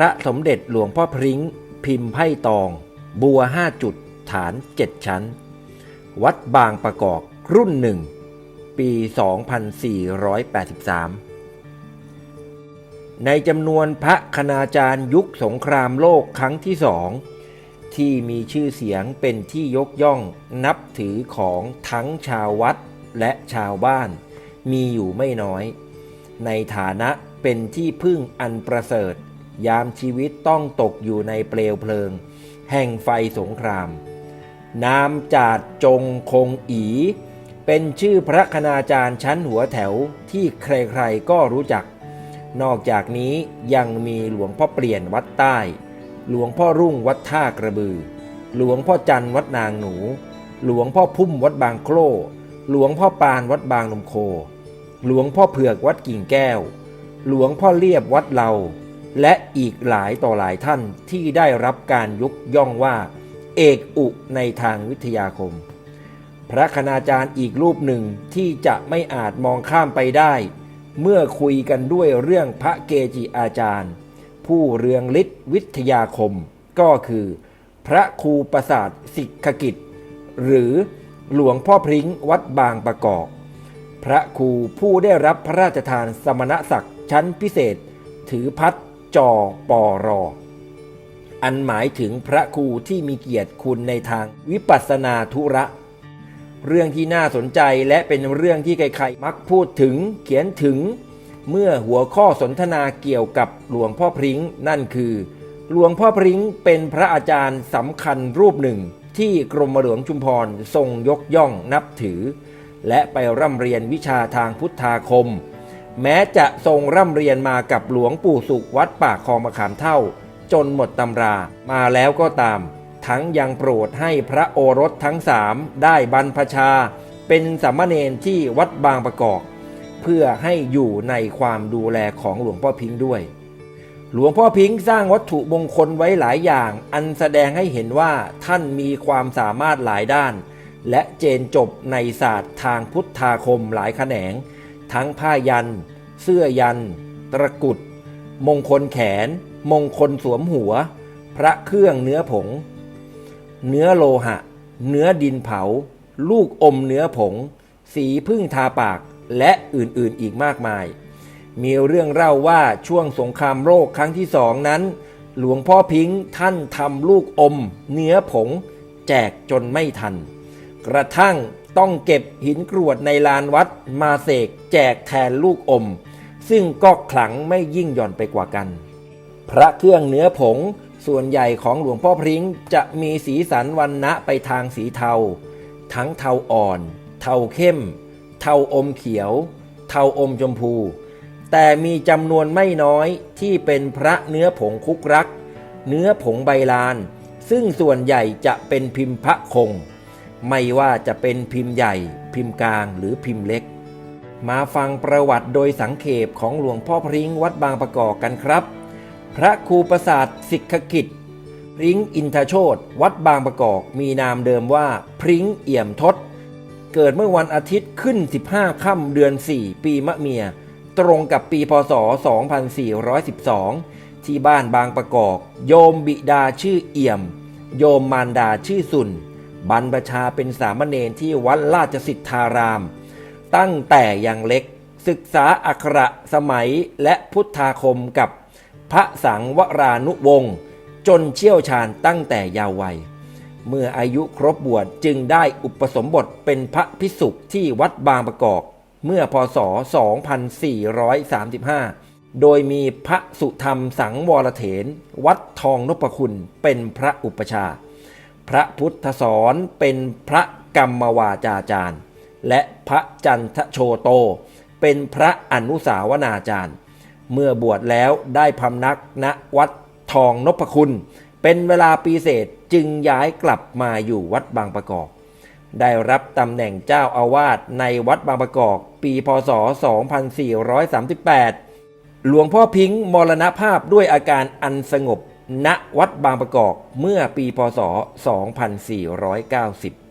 ระสมเด็จหลวงพ่อพริ้ง พิมพ์ไพ่ตอง บัวห้าจุด ฐานเจ็ดชั้น วัดบางประกอบรุ่นหนึ่ง ปี 2483 ในจำนวนพระคณาจารย์ยุคสงครามโลกครั้งที่สองที่มีชื่อเสียงเป็นที่ยกย่องนับถือของทั้งชาววัดและชาวบ้าน มีอยู่ไม่น้อย ในฐานะเป็นที่พึ่งอันประเสริฐ ยามชีวิตต้องตกอยู่ในเปลวเพลิง แห่งไฟสงครามนามจาดจงคงอี เป็นชื่อพระคณาจารย์ชั้นหัวแถวที่ใครๆก็รู้จัก นอกจากนี้ยังมีหลวงพ่อเปลี่ยนวัดใต้ หลวงพ่อรุ่งวัดท่ากระบือ หลวงพ่อจันวัดนางหนู หลวงพ่อพุ่มวัดบางโคร่หลวงพ่อปานวัดบางนมโค หลวงพ่อเผือกวัดกิ่งแก้ว หลวงพ่อเลียบวัดเรา และอีกหลายต่อหลายท่านที่ได้รับการยกย่องว่า เอกอุในทางวิทยาคม พระคณาจารย์อีกรูปหนึ่งที่จะไม่อาจมองข้ามไปได้ เมื่อคุยกันด้วยเรื่องพระเกจิอาจารย์ ผู้เรืองฤทธิ์วิทยาคม ก็คือ พระครูประสาทสิกขกิจ หรือหลวงพ่อพริ้งวัดบางประกอบ พระครูผู้ได้รับพระราชทานสมณศักดิ์ชั้นพิเศษ ถือพัด จอปอรอ อันหมายถึงพระครูที่มีเกียรติคุณในทางวิปัสสนาธุระ เรื่องที่น่าสนใจและเป็นเรื่องที่ใครๆ มักพูดถึงเขียนถึง เมื่อหัวข้อสนทนาเกี่ยวกับหลวงพ่อพริ้งนั่นคือ หลวงพ่อพริ้งเป็นพระอาจารย์สำคัญรูปหนึ่ง ที่กรมหลวงชุมพรทรงยกย่องนับถือ และไปร่ำเรียนวิชาทางพุทธาคม แม้จะทรงร่ำเรียนมากับหลวงปู่สุขวัดป่าคลองมะขามเท่า จนหมดตำรามาแล้วก็ตาม ทั้งยังโปรดให้พระโอรสทั้งสามได้บรรพชา เป็นสามเณรที่วัดบางประกอบเพื่อให้อยู่ในความดูแลของหลวงพ่อพิงค์ด้วย หลวงพ่อพิงค์สร้างวัตถุมงคลไว้หลายอย่าง อันแสดงให้เห็นว่าท่านมีความสามารถหลายด้าน และเจนจบในศาสตร์ทางพุทธาคมหลายแขนง ทั้งผ้ายัน เสื้อยัน ตะกุด มงคลแขน มงคลสวมหัว พระเครื่องเนื้อผง เนื้อโลหะ เนื้อดินเผา ลูกอมเนื้อผง สีพึ่งทาปากและอื่นๆอีกมากมาย มีเรื่องเล่าว่าช่วงสงครามโลกครั้งที่สองนั้น หลวงพ่อพิงค์ท่านทำลูกอม เนื้อผง แจกจนไม่ทัน กระทั่งต้องเก็บหินกรวดในลานวัดมาเสกแจกแทนลูกอม ซึ่งก็ขลังไม่ยิ่งหย่อนไปกว่ากัน พระเครื่องเนื้อผงส่วนใหญ่ของหลวงพ่อพริ้งจะมีสีสันวันณะไปทางสีเทา ทั้งเทาอ่อน เทาเข้ม เทาอมเขียว เทาอมชมพู แต่มีจำนวนไม่น้อยที่เป็นพระเนื้อผงคุกรัก เนื้อผงใบลาน ซึ่งส่วนใหญ่จะเป็นพิมพ์พระคง ไม่ว่าจะเป็นพิมพ์ใหญ่ พิมพ์กลางหรือพิมพ์เล็ก มาฟังประวัติโดยสังเขปของหลวงพ่อพริ้งวัดบางประกอบกันครับ พระครูประสาทสิกขกิจ พริ้งอินทโชตวัดบางประกอบมีนามเดิมว่าพริ้งเอี่ยมทศ เกิดเมื่อวันอาทิตย์ขึ้น 15 ค่ำเดือน 4 ปีมะเมีย ตรงกับปีพศ 2412 ที่บ้านบางประกอบ โยมบิดาชื่อเอี่ยม โยมมารดาชื่อสุนบรรพชาเป็นสามเณรที่วัดราชสิทธาราม ตั้งแต่ยังเล็ก ศึกษาอักระสมัยและพุทธาคมกับพระสังวรานุวงศ์จนเชี่ยวชาญตั้งแต่ยาววัย เมื่ออายุครบบวชจึงได้อุปสมบทเป็นพระพิสุที่วัดบางประกอบ เมื่อพศ 2435 โดยมีพระสุธรรมสังวรเถน วัดทองนพคุณเป็นพระอุปชา พระพุทธสอนเป็นพระกรรมวาจาจารย์ และพระจันทโชโต เป็นพระอนุสาวนาจารย์ เมื่อบวชแล้วได้พำนักณวัดทองนพคุณ เป็นเวลาปีเศษจึงย้ายกลับมาอยู่วัดบางประกอบ ได้รับตำแหน่งเจ้าอาวาสในวัดบางประกอบ ปีพศ 2438 หลวงพ่อพิงค์มรณภาพด้วยอาการอันสงบณวัดบางประกอบเมื่อปีพศ 2490